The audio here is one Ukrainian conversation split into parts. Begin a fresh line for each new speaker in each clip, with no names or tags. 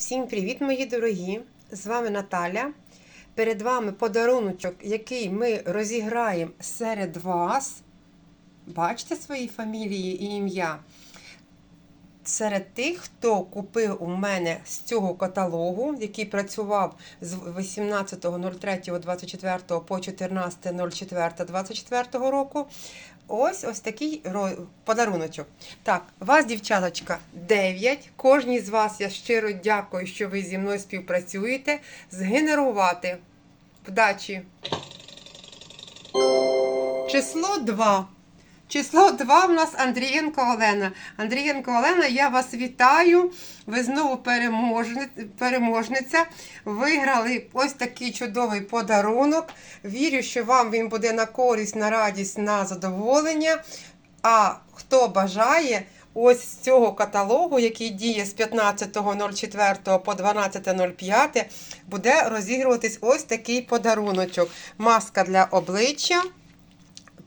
Всім привіт, мої дорогі! З вами Наталя. Перед вами подаруночок, який ми розіграємо серед вас. Бачите свої фамілії і ім'я. Серед тих, хто купив у мене з цього каталогу, який працював з 18.03.24 по 14.04.24 року. Ось ось такий подаруночок. Так, вас, дівчаточка, 9. Кожній з вас я щиро дякую, що ви зі мною співпрацюєте. Згенерувати вдачі. Число 2. Число 2 в нас Андрієнко Олена. Андрієнко Олена, я вас вітаю. Ви знову переможниця. Виграли ось такий чудовий подарунок. Вірю, що вам він буде на користь, на радість, на задоволення. А хто бажає, ось з цього каталогу, який діє з 15.04 по 12.05, буде розігруватись ось такий подаруночок. Маска для обличчя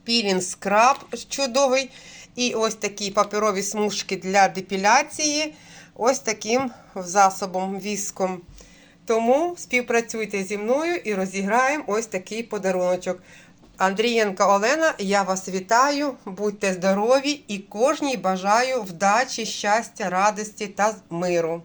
пілінг скраб чудовий. І ось такі паперові смужки для депіляції, ось таким засобом, віском. Тому співпрацюйте зі мною і розіграємо ось такий подаруночок. Андрієнка Олена, я вас вітаю, будьте здорові і кожній бажаю вдачі, щастя, радості та миру.